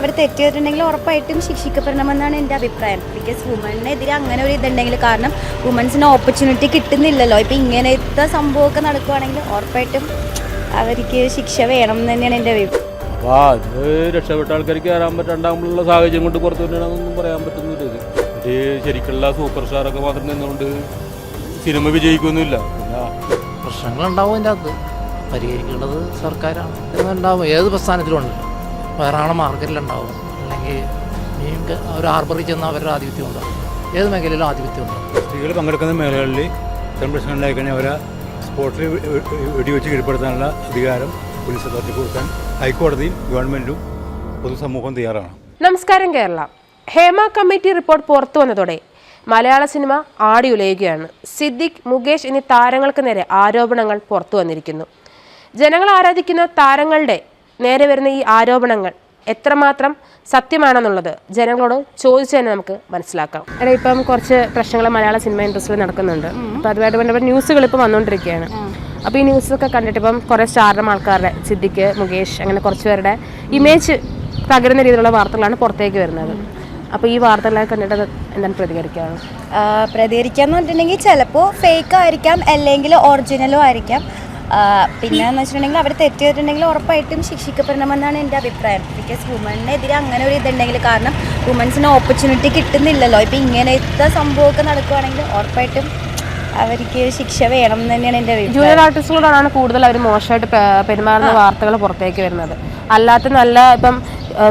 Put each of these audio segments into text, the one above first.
അവർ തെറ്റിയിട്ടുണ്ടെങ്കിൽ ഉറപ്പായിട്ടും ശിക്ഷിക്കപ്പെടണമെന്നാണ് എന്റെ അഭിപ്രായം. ബിക്കോസ് വുമണിനെതിരെ അങ്ങനെ ഒരു ഇതുണ്ടെങ്കിൽ കാരണം വുമൻസിന് ഓപ്പർച്യൂണിറ്റി കിട്ടുന്നില്ലല്ലോ. ഇപ്പം ഇങ്ങനത്തെ സംഭവമൊക്കെ നടക്കുവാണെങ്കിൽ ഉറപ്പായിട്ടും അവർക്ക് ശിക്ഷ വേണം എന്ന് തന്നെയാണ് എന്റെ അഭിപ്രായം. രക്ഷപ്പെട്ട ആൾക്കാർക്ക് കയറാൻ പറ്റാണ്ടാകുമ്പോഴുള്ള സാഹചര്യം കൊണ്ട് പുറത്തു വരണമെന്നൊന്നും പറയാൻ പറ്റുന്നില്ല ഇത്. ഇത് ശരിക്കുള്ള സൂപ്പർ സ്റ്റാറൊക്കെ മാത്രം നിന്നുകൊണ്ട് സിനിമ വിജയിക്കൊന്നുമില്ല പ്രശ്നങ്ങളുണ്ടാവും അതിന്റെ അകത്ത്. പരിഹരിക്കേണ്ടത് സർക്കാരാണ്. എന്നുണ്ടാവും ഏത് പ്രസ്ഥാനത്തിലും ഉണ്ട്. വേറെ ആളെ മാർക്കറ്റിലുണ്ടാവും. അല്ലെങ്കിൽ മീൻ ഒരു ഹാർബറിൽ ചെന്ന് അവരുടെ ആധിപത്യം ഉണ്ടാവും ഏത് മേഖലയിലും ആധിപത്യം ഉണ്ടാവും സ്ത്രീകൾ പങ്കെടുക്കുന്ന മേഖലകളിൽ ഇത്തരം പ്രശ്നങ്ങളുണ്ടായി കഴിഞ്ഞാൽ അവരെ സ്പോട്ടിൽ വെടിവെച്ച് കീഴ്പ്പെടുത്താനുള്ള അധികാരം പോലീസ് അതോറിറ്റി കൊടുക്കാൻ ഹൈക്കോടതിയും ഗവൺമെന്റും പൊതുസമൂഹം തയ്യാറാണ്. നമസ്കാരം കേരള. ഹേമ കമ്മിറ്റി റിപ്പോർട്ട് പുറത്തു വന്നതോടെ മലയാള സിനിമ ആടിയുലയുകയാണ്. സിദ്ദിഖ് മുകേഷ് എന്നീ താരങ്ങൾക്ക് നേരെ ആരോപണങ്ങൾ പുറത്തു വന്നിരിക്കുന്നു. ജനങ്ങൾ ആരാധിക്കുന്ന താരങ്ങളുടെ നേരെ വരുന്ന ഈ ആരോപണങ്ങൾ എത്രമാത്രം സത്യമാണെന്നുള്ളത് ജനങ്ങളോട് ചോദിച്ചു തന്നെ നമുക്ക് മനസ്സിലാക്കാം. എടാ ഇപ്പം കുറച്ച് പ്രശ്നങ്ങൾ മലയാള സിനിമ ഇൻഡസ്ട്രിയിൽ നടക്കുന്നുണ്ട്. അപ്പം അതുമായിട്ട് ബന്ധപ്പെട്ട ന്യൂസുകൾ ഇപ്പം വന്നുകൊണ്ടിരിക്കുകയാണ് അപ്പോൾ ഈ ന്യൂസൊക്കെ കണ്ടിട്ട് ഇപ്പം കുറേ സ്റ്റാർഡം ആൾക്കാരുടെ സിദ്ദിഖ് മുകേഷ് അങ്ങനെ കുറച്ച് പേരുടെ ഇമേജ് തകരുന്ന രീതിയിലുള്ള വാർത്തകളാണ് പുറത്തേക്ക് വരുന്നത്. അപ്പോൾ ഈ വാർത്തകളൊക്കെ കണ്ടിട്ട് അത് എന്താണ് പ്രതികരിക്കാറ്? പ്രതികരിക്കാന്ന് പറഞ്ഞിട്ടുണ്ടെങ്കിൽ ചിലപ്പോൾ ഫേക്ക് ആയിരിക്കാം അല്ലെങ്കിൽ ഒറിജിനലും ആയിരിക്കാം. പിന്നെ എന്ന് വെച്ചിട്ടുണ്ടെങ്കിൽ അവർ തെറ്റിയിട്ടുണ്ടെങ്കിൽ ഉറപ്പായിട്ടും ശിക്ഷിക്കപ്പെടണമെന്നാണ് എന്റെ അഭിപ്രായം. ബിക്കോസ് വുമണിനെതിരെ അങ്ങനെ ഒരു ഇതുണ്ടെങ്കിൽ കാരണം വുമൻസിന് ഓപ്പർച്യൂണിറ്റി കിട്ടുന്നില്ലല്ലോ. ഇപ്പം ഇങ്ങനത്തെ സംഭവമൊക്കെ നടക്കുവാണെങ്കിൽ ഉറപ്പായിട്ടും അവർക്ക് ശിക്ഷ വേണം എന്ന് തന്നെയാണ് എന്റെ അഭിപ്രായം. ജൂനിയർ ആർട്ടിസ്റ്റുകളോടാണ് കൂടുതൽ അവർ മോശമായിട്ട് പെരുമാറുന്ന വാർത്തകൾ പുറത്തേക്ക് വരുന്നത്. അല്ലാത്ത നല്ല ഇപ്പം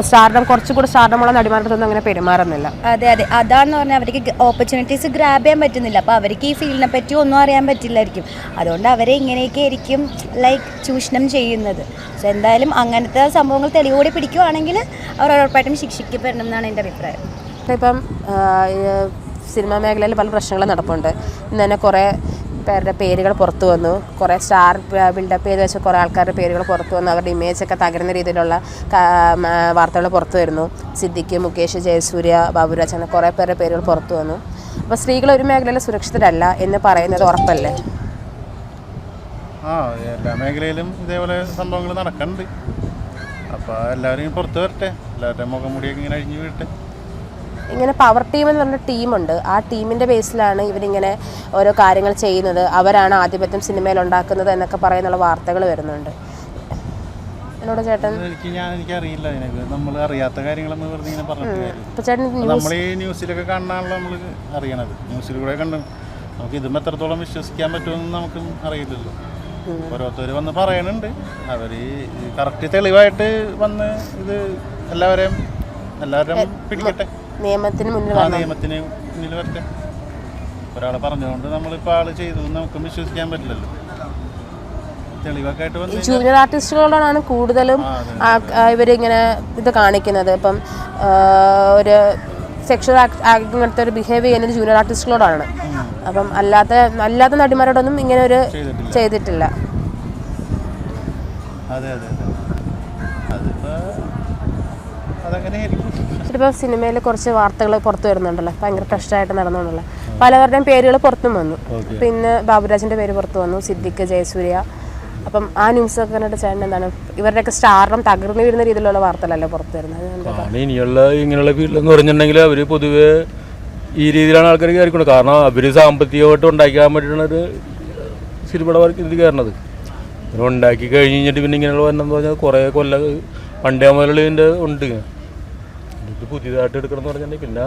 സ്റ്റാർഡം കുറച്ചുകൂടി സ്റ്റാർഡമുള്ള നടിമാരുടെ അങ്ങനെ പെരുമാറുന്നില്ല. അതെ അതെ. അതാണെന്ന് പറഞ്ഞാൽ അവർക്ക് ഓപ്പർച്യൂണിറ്റീസ് ഗ്രാബ് ചെയ്യാൻ പറ്റുന്നില്ല. അപ്പോൾ അവർക്ക് ഈ ഫീൽഡിനെ പറ്റി ഒന്നും അറിയാൻ പറ്റില്ലായിരിക്കും. അതുകൊണ്ട് അവരെ ഇങ്ങനെയൊക്കെ ആയിരിക്കും ലൈക്ക് ചൂഷണം ചെയ്യുന്നത്. സോ എന്തായാലും അങ്ങനത്തെ സംഭവങ്ങൾ തെളിവോടെ പിടിക്കുവാണെങ്കിൽ അവർ ഉറപ്പായിട്ടും ശിക്ഷിക്കപ്പെടണം എന്നാണ് എന്റെ അഭിപ്രായം. ഇപ്പം സിനിമാ മേഖലയിൽ പല പ്രശ്നങ്ങളും നടപ്പുണ്ട്. ഇന്ന് തന്നെ കുറേ പേരുടെ പേരുകൾ പുറത്തു വന്നു. കുറേ സ്റ്റാർ ബിൽഡപ്പ് ചെയ്ത് വെച്ച കുറേ ആൾക്കാരുടെ പേരുകൾ പുറത്തു വന്നു. അവരുടെ ഇമേജ് ഒക്കെ തകരുന്ന രീതിയിലുള്ള വാർത്തകൾ പുറത്തു വരുന്നു. സിദ്ദിഖ് മുകേഷ് ജയസൂര്യ ബാബുരാജ് അങ്ങനെ കുറേ പേരുടെ പേരുകൾ പുറത്തു വന്നു. അപ്പോൾ സ്ത്രീകൾ ഒരു മേഖലയിൽ സുരക്ഷിതരല്ല എന്ന് പറയുന്നത് ഉറപ്പല്ലേ? ആ എല്ലാ മേഖലയിലും ഇതേപോലെ സംഭവങ്ങൾ നടക്കുന്നുണ്ട്. അപ്പോൾ എല്ലാവരും പുറത്ത് വരട്ടെ. എല്ലാവരുടെയും മുഖം മുടിയൊക്കെ ഇങ്ങനെ അഴിഞ്ഞു വീഴട്ടെ. ഇങ്ങനെ പവർ ടീം എന്ന് പറഞ്ഞ ടീമുണ്ട് ആ ടീമിന്റെ ബേസിലാണ് ഇവരിങ്ങനെ ഓരോ കാര്യങ്ങൾ ചെയ്യുന്നത്. അവരാണ് ആധിപത്യം സിനിമയിൽ ഉണ്ടാക്കുന്നത് എന്നൊക്കെ പറയുന്നുള്ള വാർത്തകൾ വരുന്നുണ്ട്. എന്നോട് ചേട്ടൻ? എനിക്ക് ഞാൻ എനിക്കറിയില്ല അതിനൊക്കെ നമ്മൾ അറിയാത്ത കാര്യങ്ങളെന്ന് വെറുതെ ഇങ്ങനെ പറഞ്ഞിട്ട് നമ്മൾ ഈ ന്യൂസിലൊക്കെ കാണാനുള്ള നമ്മൾ അറിയണത്. ന്യൂസിലൂടെ കണ്ട് നമുക്ക് ഇതും എത്രത്തോളം വിശ്വസിക്കാൻ പറ്റുമെന്ന് നമുക്കും അറിയില്ലല്ലോ. ഓരോരുത്തർ വന്ന് പറയണുണ്ട്. അവർ കറക്റ്റ് തെളിവായിട്ട് വന്ന് ഇത് എല്ലാവരെയും എല്ലാവരും പിടിക്കട്ടെ. നിയമത്തിന് മുന്നിൽ ആ നിയമത്തിന് മുന്നിൽ വരട്ടെ. ഒരാളെ പറഞ്ഞുകൊണ്ട് നമ്മളിപ്പോൾ ആൾ ചെയ്തു നമുക്ക് വിശ്വസിക്കാൻ പറ്റില്ലല്ലോ. തെളിവൊക്കെ ആയിട്ട് വന്ന് ജൂനിയർ ആർട്ടിസ്റ്റുകളോടാണ് കൂടുതലും ആ- ആ ഇവരിങ്ങനെ ഇത് കാണിക്കുന്നത്. ഇപ്പം ആ, ഒരു സെക്ഷൽ ആക്ടിങ് എടുത്ത ഒരു ബിഹേവ് ചെയ്യുന്നത് ജൂനിയർ ആർട്ടിസ്റ്റുകളോടാണ് അപ്പം അല്ലാത്ത അല്ലാത്ത നടിമാരോടൊന്നും ഇങ്ങനെ ഒരു ചെയ്തിട്ടില്ല. ചെയ്തിട്ടില്ല. അതെ അതെ അതെ. അതിപ്പോൾ ഇപ്പോൾ സിനിമയിൽ കുറച്ച് വാർത്തകൾ പുറത്തു വരുന്നുണ്ടല്ലോ. ഭയങ്കര പ്രശ്നമായിട്ട് നടന്നുകൊണ്ടല്ലോ പലവരുടെയും പേരുകൾ പുറത്തും വന്നു. പിന്നെ ബാബുരാജിന്റെ പേര് പുറത്തു വന്നു. സിദ്ദിഖ് ജയസൂര്യ. അപ്പം ആ ന്യൂസൊക്കെ കണ്ടിട്ട് ചേട്ടൻ എന്താണ്? ഇവരുടെയൊക്കെ സ്റ്റാറിനും തകർന്നു വീഴുന്ന രീതിയിലുള്ള വാർത്തകളല്ലേ പുറത്തു വരുന്നത്? ഇനിയുള്ള ഇങ്ങനെയുള്ള ഫീൽഡെന്ന് പറഞ്ഞിട്ടുണ്ടെങ്കിൽ അവർ പൊതുവേ ഈ രീതിയിലാണ് ആൾക്കാർ കയറിക്കുന്നത് കാരണം അവർ സാമ്പത്തികമായിട്ട് ഉണ്ടാക്കാൻ വേണ്ടിയിട്ടാണ് ഒരു സിനിമയുടെ ഇത് കയറണത് ഉണ്ടാക്കി കഴിഞ്ഞ് കഴിഞ്ഞിട്ട് പിന്നെ ഇങ്ങനെയുള്ള വരണമെന്ന് പറഞ്ഞാൽ കുറേ കൊല്ല പണ്ടേ മുതലുള്ള ഇതിന്റെ ഉണ്ട്. പുതിയതായിട്ട് എടുക്കണം എന്ന് പറഞ്ഞാൽ പിന്നെ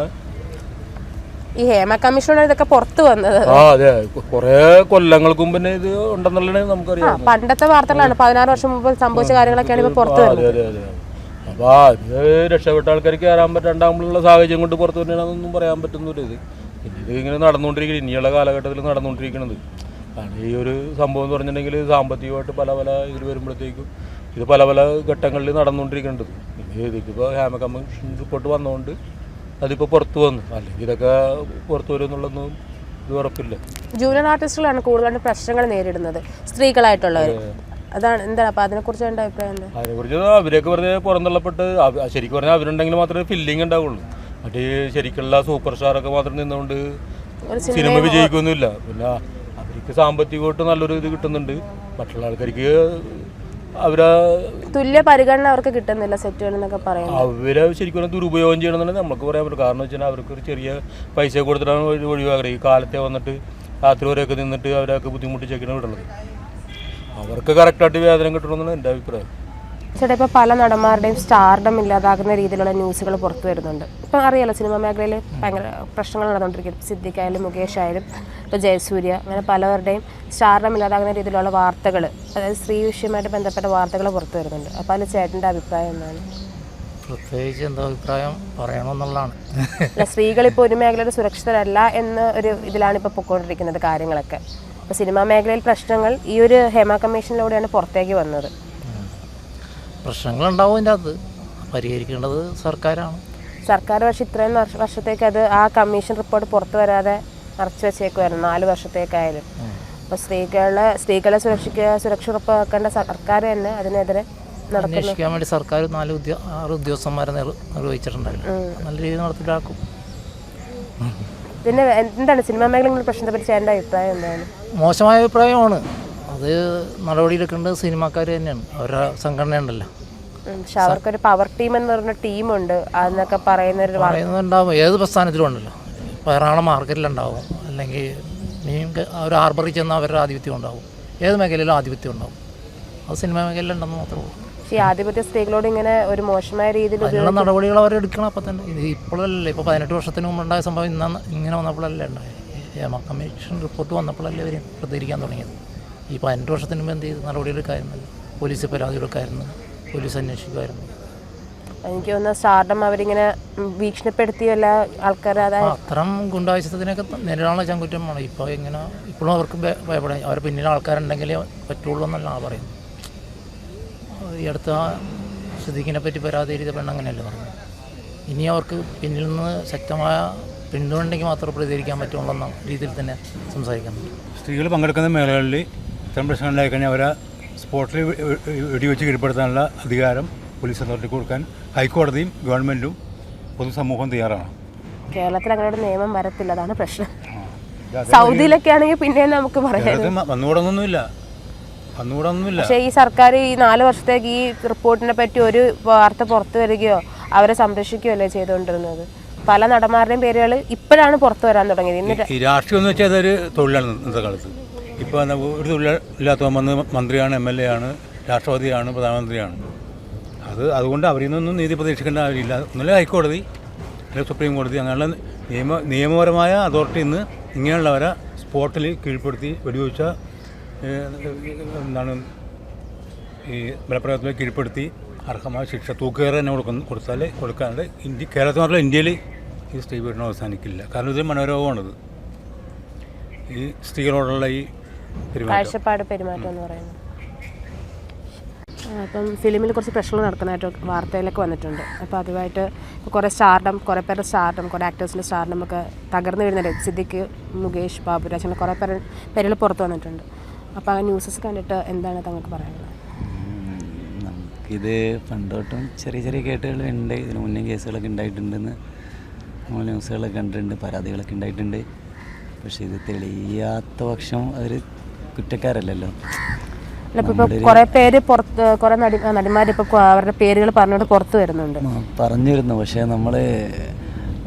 ഈ ഹേമ കമ്മീഷൻ ഇതൊക്കെ പുറത്തു വന്നത്. ആ അതെ. കുറേ കൊല്ലങ്ങൾക്ക് മുമ്പ് ഇത് ഉണ്ടെന്നുള്ളത് നമുക്കറിയാം. പണ്ടത്തെ വാർത്തകളാണ്. പതിനാറ് വർഷം മുമ്പ് സംഭവിച്ച കാര്യങ്ങളൊക്കെയാണ് ഇപ്പൊ പുറത്തു വരുന്നത്. അതെ അതെ രക്ഷപ്പെട്ട ആൾക്കാർക്ക് കയറാൻ പറ്റാണ്ടാകുമ്പോഴുള്ള സാഹചര്യം കൊണ്ട് പുറത്തു വരണമെന്നൊന്നും പറയാൻ പറ്റുന്നില്ല ഇത്. ഇത് ഇങ്ങനെ നടന്നുകൊണ്ടിരിക്കുന്നത് ഇനിയുള്ള കാലഘട്ടത്തിൽ നടന്നുകൊണ്ടിരിക്കുന്നത് കാരണം ഈ ഒരു സംഭവം എന്ന് പറഞ്ഞിട്ടുണ്ടെങ്കിൽ സാമ്പത്തികമായിട്ട് പല പല ഇതിൽ വരുമ്പോഴത്തേക്കും ഇത് പല പല ഘട്ടങ്ങളിൽ നടന്നുകൊണ്ടിരിക്കേണ്ടത് പിന്നെ ഇതിപ്പോൾ ഹേമ കമ്മീഷൻ റിപ്പോർട്ട് വന്നുകൊണ്ട് അതിപ്പോൾ പുറത്തു വന്നു. അല്ലെങ്കിൽ ഇതൊക്കെ പുറത്തു വരുമെന്നുള്ളതൊന്നും ഇത് ഉറപ്പില്ല. ജൂനിയർ ആർട്ടിസ്റ്റുകളാണ് കൂടുതലായിട്ട് പ്രശ്നങ്ങൾ നേരിടുന്നത്. സ്ത്രീകളായിട്ടുള്ളവർ. അതാണ് എന്താണ്? അപ്പോൾ അതിനെക്കുറിച്ച് എന്റെ അഭിപ്രായം? എന്താ? അതിനെക്കുറിച്ച് അവരെയൊക്കെ വെറുതെ പുറന്തള്ളപ്പെട്ട് ശരിക്കും പറഞ്ഞാൽ അവരുണ്ടെങ്കിൽ മാത്രമേ ഫില്ലിംഗ് ഉണ്ടാവുള്ളൂ. മറ്റേ ശരിക്കുള്ള സൂപ്പർ സ്റ്റാറൊക്കെ മാത്രം നിന്നുകൊണ്ട് സിനിമ വിജയിക്കൊന്നുമില്ല. പിന്നെ അവർക്ക് സാമ്പത്തികമായിട്ട് നല്ലൊരു ഇത് കിട്ടുന്നുണ്ട്. മറ്റുള്ള ആൾക്കാർക്ക് അവരെ തുല്യ പരിഗണന അവർക്ക് കിട്ടുന്നില്ല സെറ്റുകൾ എന്നൊക്കെ പറയുന്നത്. അവരെ ശരിക്കും ദുരുപയോഗം ചെയ്യണമെന്നുണ്ടെങ്കിൽ നമുക്ക് പറയാൻ പറ്റും. കാരണം വെച്ചാൽ അവർക്ക് ഒരു ചെറിയ പൈസ കൊടുത്തിട്ടാണ് ഒഴി- ഒഴിവാക്കുന്നത് ഈ കാലത്തെ വന്നിട്ട് രാത്രി വരെയൊക്കെ നിന്നിട്ട് അവരൊക്കെ ബുദ്ധിമുട്ടിച്ചൊക്കെയാണ് വിടുന്നത് അവർക്ക് കറക്റ്റായിട്ട് വേതനം കിട്ടണമെന്നാണ് എന്റെ അഭിപ്രായം. ചേട്ടാ ഇപ്പോൾ പല നടന്മാരുടെയും സ്റ്റാർഡം ഇല്ലാതാകുന്ന രീതിയിലുള്ള ന്യൂസുകൾ പുറത്തു വരുന്നുണ്ട്. ഇപ്പം അറിയാലോ സിനിമാ മേഖലയിൽ ഭയങ്കര പ്രശ്നങ്ങൾ നടന്നുകൊണ്ടിരിക്കും സിദ്ദിഖ് ആയാലും മുകേഷ് ആയാലും ഇപ്പോൾ ജയസൂര്യ അങ്ങനെ പലവരുടെയും സ്റ്റാർഡം ഇല്ലാതാകുന്ന രീതിയിലുള്ള വാർത്തകൾ അതായത് സ്ത്രീ വിഷയമായിട്ട് ബന്ധപ്പെട്ട വാർത്തകൾ പുറത്തു വരുന്നുണ്ട്. അപ്പോൾ അതിൽ ചേട്ടന്റെ അഭിപ്രായം എന്താണ്? പ്രത്യേകിച്ച് എന്താ അഭിപ്രായം പറയണമെന്നുള്ളതാണ്. സ്ത്രീകൾ ഇപ്പോൾ ഒരു മേഖലയിൽ സുരക്ഷിതരല്ല എന്ന ഒരു ഇതിലാണ് ഇപ്പോൾ പൊയ്ക്കൊണ്ടിരിക്കുന്നത് കാര്യങ്ങളൊക്കെ. അപ്പോൾ സിനിമാ മേഖലയിൽ പ്രശ്നങ്ങൾ ഈ ഒരു ഹേമ കമ്മീഷനിലൂടെയാണ് പുറത്തേക്ക് വന്നത്. പ്രശ്നങ്ങളുണ്ടാവും അതിന്റെ അത് പരിഹരിക്കേണ്ടത് സർക്കാരാണ്. സർക്കാർ പക്ഷേ ഇത്രയും വർഷ- വർഷത്തേക്ക് അത് ആ കമ്മീഷൻ റിപ്പോർട്ട് പുറത്തു വരാതെ മറച്ചു വെച്ചേക്കുമായിരുന്നു നാല് വർഷത്തേക്കായാലും അപ്പോൾ സ്ത്രീകളെ സ്ത്രീകളെ സുരക്ഷിക്കുക സുരക്ഷ ഉറപ്പാക്കേണ്ട സർക്കാർ തന്നെ അതിനെതിരെ അന്വേഷിക്കാൻ വേണ്ടി സർക്കാർ നാല് ഉദ്യോ ആറ് ഉദ്യോഗസ്ഥന്മാരെ നിർ- നിർവഹിച്ചിട്ടുണ്ടായിരുന്നു. നല്ല രീതിയിൽ നടപ്പിലാക്കും പിന്നെ എന്താണ്? സിനിമാ മേഖലയിൽ പ്രശ്നത്തെ പറ്റി എന്റെ അഭിപ്രായം എന്താണ്? മോശമായ അഭിപ്രായമാണ്. അത് നടപടിയെടുക്കേണ്ടത് സിനിമാക്കാർ തന്നെയാണ്. അവരുടെ സംഘടന ഉണ്ടല്ലോ ഉം, പക്ഷെ അവർക്കൊരു പവർ ടീം എന്ന് പറഞ്ഞ ടീമുണ്ട് എന്നൊക്കെ പറയുന്ന ഒരു പറയുന്നുണ്ടാവും. ഏത് പ്രസ്ഥാനത്തിലും ഉണ്ടല്ലോ. വേറാണ മാർക്കറ്റിലുണ്ടാവും അല്ലെങ്കിൽ മീൻ ഒരു അവർ ഹാർബറിൽ ചെന്നാൽ അവരുടെ ആധിപത്യം ഉണ്ടാവും. ഏത് മേഖലയിലും ആധിപത്യം ഉണ്ടാവും. അത് സിനിമ മേഖലയിലുണ്ടെന്ന് മാത്രമേ ഉള്ളൂ. ഈ ആധിപത്യ സ്ത്രീകളോട് ഇങ്ങനെ ഒരു മോശമായ രീതിയിൽ അതിനുള്ള നടപടികൾ അവർ എടുക്കണം അപ്പം തന്നെ. ഇത് ഇപ്പോഴല്ലേ ഇപ്പോൾ പതിനെട്ട് വർഷത്തിന് മുമ്പ് ഉണ്ടായ സംഭവം ഇന്ന് ഇങ്ങനെ വന്നപ്പോഴല്ലേ ഉണ്ടായത്. കമ്മീഷൻ റിപ്പോർട്ട് വന്നപ്പോഴല്ലേ അവർ പ്രതികരിക്കാൻ തുടങ്ങിയത്. ഈ പതിനെട്ട് വർഷത്തിന് മുമ്പ് എന്ത് ചെയ്ത്? നടപടി എടുക്കായിരുന്നല്ലോ പോലീസ് പരാതി കൊടുക്കായിരുന്നു പോലീസ് അന്വേഷിക്കുമായിരുന്നു. എനിക്ക് തോന്നുന്നു സ്റ്റാർഡം അവരിങ്ങനെ എല്ലാ ആൾക്കാർ അതായത് അത്തരം ഗുണ്ടാവശ്യത്തിനൊക്കെ നേരിടാനുള്ള ചങ്കുറ്റമാണ്. ഇപ്പോൾ ഇങ്ങനെ ഇപ്പോഴും അവർക്ക് ഭയ- ഭയപ്പെടാൻ അവർ പിന്നിൽ ആൾക്കാരുണ്ടെങ്കിലേ പറ്റുള്ളൂ എന്നല്ല പറയുന്നത്. ഈ അടുത്ത സിദ്ദീഖിനെ പറ്റി പരാതി എഴുതിയ പെണ്ണ് അങ്ങനെയല്ലേ പറഞ്ഞത്? ഇനി അവർക്ക് പിന്നിൽ നിന്ന് ശക്തമായ പിന്തുണ ഉണ്ടെങ്കിൽ മാത്രമേ പ്രതികരിക്കാൻ പറ്റുള്ളൂ എന്ന രീതിയിൽ തന്നെ സംസാരിക്കുന്നുണ്ട് സ്ത്രീകൾ പങ്കെടുക്കുന്ന മേഖലകളിൽ ഇത്തരം പ്രശ്നങ്ങളുണ്ടായി കഴിഞ്ഞാൽ അവരെ സ്പോട്ടിൽ വെടിവെച്ച് കീഴ്പ്പെടുത്താനുള്ള അധികാരം പോലീസ് അതോറിറ്റി കൊടുക്കാൻ ഹൈക്കോടതിയും ഗവൺമെന്റും പൊതുസമൂഹവും തയ്യാറാണ്. കേരളത്തിൽ അങ്ങനെ ഒരു നിയമം വരത്തില്ല അതാണ് പ്രശ്നം. സൗദിയിലൊക്കെ ആണെങ്കിൽ പിന്നെ നമുക്ക് പറയാം. വന്നുകൂടൊന്നുമില്ല വന്നുകൂടൊന്നുമില്ല പക്ഷേ ഈ സർക്കാർ ഈ നാല് വർഷത്തേക്ക് ഈ റിപ്പോർട്ടിനെ പറ്റി ഒരു വാർത്ത പുറത്തു വരികയോ അവരെ സംരക്ഷിക്കുകയോ അല്ലേ ചെയ്തുകൊണ്ടിരുന്നത്? പല നടന്മാരുടെയും പേരുകൾ ഇപ്പോഴാണ് പുറത്തു വരാൻ തുടങ്ങിയത്. ഇന്ന് രാഷ്ട്രീയം എന്ന് വെച്ചാൽ അതൊരു തൊഴിലാണ് ഇന്നത്തെ കാലത്ത്. ഇപ്പോൾ ഒരു തൊഴിലില്ലാത്തവൻ വന്ന് മന്ത്രിയാണ് എം എൽ എ ആണ് രാഷ്ട്രപതിയാണ് പ്രധാനമന്ത്രിയാണ്. അത് അതുകൊണ്ട് അവരിൽ നിന്നൊന്നും നീതി പ്രതീക്ഷിക്കേണ്ട ആവശ്യമില്ല ഒന്നുമില്ല ഹൈക്കോടതി അല്ലെങ്കിൽ സുപ്രീം കോടതി. അങ്ങനെയുള്ള നിയമ നിയമപരമായ അതോറിറ്റി ഇന്ന് ഇങ്ങനെയുള്ളവരെ സ്പോട്ടിൽ കീഴ്പ്പെടുത്തി വെടിവെച്ച എന്താണ് ഈ ബലപ്രയോഗത്തിൽ കീഴ്പ്പെടുത്തി അർഹമായ ശിക്ഷ തൂക്കുകയറ് തന്നെ കൊടുക്കുന്ന കൊടുത്താൽ കൊടുക്കാണ്ട് ഇന്ത്യ കേരളത്തിൽ മാത്രമല്ല ഇന്ത്യയിൽ ഈ സ്ത്രീ പീഡനം അവസാനിക്കില്ല. കാരണം ഇത് മനോരോഗമാണിത്. ഈ സ്ത്രീകളോടുള്ള ഈ കാഴ്ചപ്പാട് പെരുമാറ്റം എന്ന് പറയുന്നത്. അപ്പം ഫിലിമിൽ കുറച്ച് പ്രശ്നങ്ങൾ നടക്കുന്നതായിട്ട് വാർത്തയിലൊക്കെ വന്നിട്ടുണ്ട്. അപ്പോൾ അതുമായിട്ട് കുറേ സ്റ്റാർഡം കുറേ പേരുടെ സ്റ്റാർഡം കുറേ ആക്ടേഴ്സിന്റെ സ്റ്റാർഡം ഒക്കെ തകർന്നു വീഴുന്നുണ്ട് സിദ്ദിഖ് മുകേഷ് ബാബുരാജ് അങ്ങനെ കുറേ പേര് പേരിൽ പുറത്ത് വന്നിട്ടുണ്ട്. അപ്പോൾ ആ ന്യൂസസ് കണ്ടിട്ട് എന്താണ് തങ്ങൾക്ക് പറയാനുള്ളത്? നമുക്കിത് പണ്ടോട്ടും ചെറിയ ചെറിയ കേട്ടുകൾ ഉണ്ട്. ഇതിന് മുന്നേ കേസുകളൊക്കെ ഉണ്ടായിട്ടുണ്ടെന്ന് നമ്മൾ ന്യൂസുകളൊക്കെ കണ്ടിട്ടുണ്ട് പരാതികളൊക്കെ ഉണ്ടായിട്ടുണ്ട്. പക്ഷേ ഇത് തെളിയാത്ത പക്ഷം അവർ കുറ്റക്കാരല്ലല്ലോ. അല്ല കുറേ പേര് പുറത്ത് കുറേ നടി നടിമാർ ഇപ്പോൾ അവരുടെ പേരുകൾ പറഞ്ഞുകൊണ്ട് പുറത്ത് വരുന്നുണ്ട്. പറഞ്ഞിരുന്നു. പക്ഷെ നമ്മൾ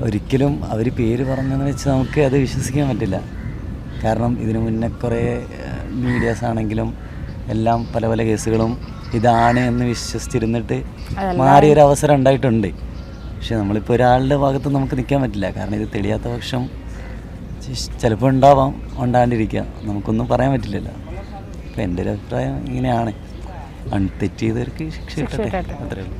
ഒരിക്കലും അവർ പേര് പറഞ്ഞെന്ന് വെച്ച് നമുക്ക് അത് വിശ്വസിക്കാൻ പറ്റില്ല. കാരണം ഇതിനു മുന്നേ കുറേ മീഡിയാസ് ആണെങ്കിലും എല്ലാം പല പല കേസുകളും ഇതാണ് എന്ന് വിശ്വസിച്ചിരുന്നിട്ട് മാറിയൊരു അവസരം ഉണ്ടായിട്ടുണ്ട്. പക്ഷെ നമ്മളിപ്പോൾ ഒരാളുടെ ഭാഗത്ത് നമുക്ക് നിൽക്കാൻ പറ്റില്ല. കാരണം ഇത് തെളിയാത്ത പക്ഷം ചിലപ്പോൾ ഉണ്ടാവാം ഉണ്ടാണ്ടിരിക്കാം നമുക്കൊന്നും പറയാൻ പറ്റില്ലല്ലോ. അപ്പം എന്റെ ഒരു അഭിപ്രായം ഇങ്ങനെയാണ്. തെറ്റ് ചെയ്തവർക്ക് ശിക്ഷ കിട്ടട്ടെ. അത്രേ ഉള്ളൂ.